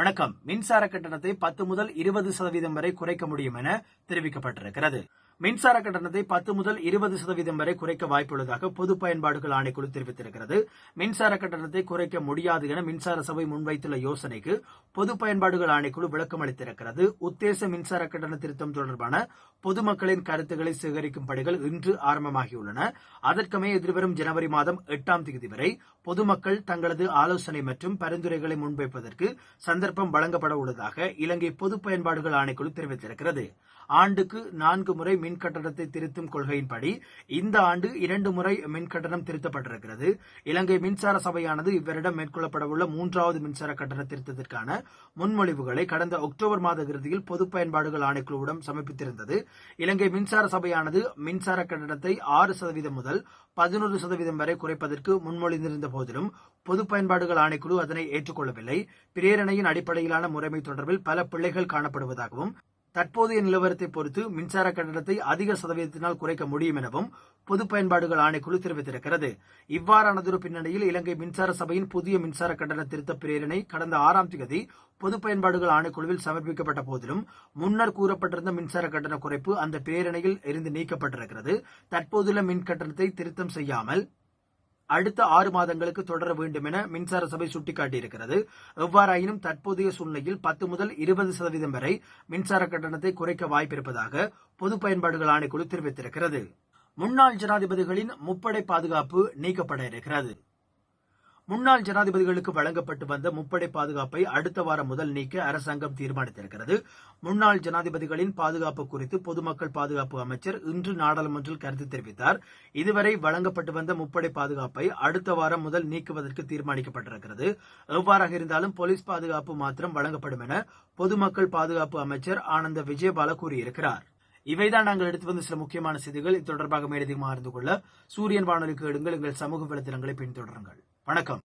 வணக்கம். மின்சார கட்டணத்தை பத்து முதல் இருபது சதவீதம் வரை குறைக்க முடியும் என தெரிவிக்கப்பட்டிருக்கிறது. மின்சார கட்டணத்தை பத்து முதல் இருபது சதவீதம் வரை குறைக்க வாய்ப்புள்ளதாக பொது பயன்பாடுகள் ஆணைக்குழு தெரிவித்திருக்கிறது. மின்சார கட்டணத்தை குறைக்க முடியாது என மின்சார சபை முன்வைத்துள்ள யோசனைக்கு பொது பயன்பாடுகள் ஆணைக்குழு விளக்கம் அளித்திருக்கிறது. உத்தேச மின்சார கட்டண திருத்தம் தொடர்பான பொதுமக்களின் கருத்துக்களை சேகரிக்கும் பணிகள் இன்று ஆரம்பமாகியுள்ளன. அதற்கமே எதிர்வரும் ஜனவரி மாதம் எட்டாம் தேதி வரை பொதுமக்கள் தங்களது ஆலோசனை மற்றும் பரிந்துரைகளை முன்வைப்பதற்கு சந்தர்ப்பம் வழங்கப்பட உள்ளதாக இலங்கை பொது பயன்பாடுகள் ஆணைக்குழு தெரிவித்திருக்கிறது. ஆண்டுக்கு நான்கு முறை மின் கட்டணத்தை திருத்தும் கொள்கையின்படி இந்த ஆண்டு இரண்டு முறை மின் கட்டணம் திருத்தப்பட்டிருக்கிறது. இலங்கை மின்சார சபையானது இவ்வரிடம் மேற்கொள்ளப்படவுள்ள மூன்றாவது மின்சார கட்டண திருத்தத்திற்கான முன்மொழிவுகளை கடந்த அக்டோபர் மாத இறுதியில் பொது பயன்பாடுகள் ஆணைக்குழுவிடம் சமர்ப்பித்திருந்தது. இலங்கை மின்சார சபையானது மின்சார கட்டணத்தை ஆறு சதவீதம் முதல் பதினொரு சதவீதம் வரை குறைப்பதற்கு முன்மொழிந்திருந்த போதிலும் பொது பயன்பாடுகள் ஆணைக்குழு அதனை ஏற்றுக்கொள்ளவில்லை. பிரேரணையின் அடிப்படையிலான முறைமை தொடர்பில் பல பிள்ளைகள் காணப்படுவதாகவும் தற்போதைய நிலவரத்தை பொறுத்து மின்சார கட்டணத்தை அதிக சதவீதத்தினால் குறைக்க முடியும் எனவும் பொது பயன்பாடுகள் ஆணைக்குழு தெரிவித்திருக்கிறது. இவ்வாறானதொரு பின்னணியில் இலங்கை மின்சார சபையின் புதிய மின்சார கட்டண திருத்த பிரேரணை கடந்த ஆறாம் தேதி பொது பயன்பாடுகள் ஆணைக்குழுவில் சமர்ப்பிக்கப்பட்ட போதிலும் முன்னர் கூறப்பட்டிருந்த மின்சார கட்டண குறைப்பு அந்த பிரேரணையில் இருந்து நீக்கப்பட்டிருக்கிறது. தற்போதுள்ள மின் கட்டணத்தை திருத்தம் செய்யாமல் அடுத்த ஆறு மாதங்களுக்கு தொடர வேண்டும் என மின்சார சபை சுட்டிக்காட்டியிருக்கிறது. எவ்வாறாயினும் தற்போதைய சூழ்நிலையில் பத்து முதல் இருபது சதவீதம் வரை மின்சார கட்டணத்தை குறைக்க வாய்ப்பிருப்பதாக பொது பயன்பாடுகள் ஆணைக்குழு தெரிவித்திருக்கிறது. முன்னாள் ஜனாதிபதிகளின் முப்படை பாதுகாப்பு நீக்கப்பட இருக்கிறது. முன்னாள் ஜனாதிபதிகளுக்கு வழங்கப்பட்டு வந்த முப்படை பாதுகாப்பை அடுத்த வாரம் முதல் நீக்க அரசாங்கம் தீர்மானித்திருக்கிறது. முன்னாள் ஜனாதிபதிகளின் பாதுகாப்பு குறித்து பொதுமக்கள் பாதுகாப்பு அமைச்சர் இன்று நாடாளுமன்றில் கருத்து தெரிவித்தார். இதுவரை வழங்கப்பட்டு வந்த முப்படை பாதுகாப்பை அடுத்த வாரம் முதல் நீக்குவதற்கு தீர்மானிக்கப்பட்டிருக்கிறது. எவ்வாறாக இருந்தாலும் போலீஸ் பாதுகாப்பு மாத்திரம் வழங்கப்படும் என பொதுமக்கள் பாதுகாப்பு அமைச்சர் ஆனந்த விஜயபால கூறியிருக்கிறார். இவைதான் நாங்கள் எடுத்து வந்த சில முக்கியமான செய்திகள். இது தொடர்பாக மேலதிகமாக அறிந்து கொள்ள சூரியன் வானொலிக்கு எடுங்கள் எங்கள் சமூக வலைதளங்களை பின்தொடருங்கள். வணக்கம்.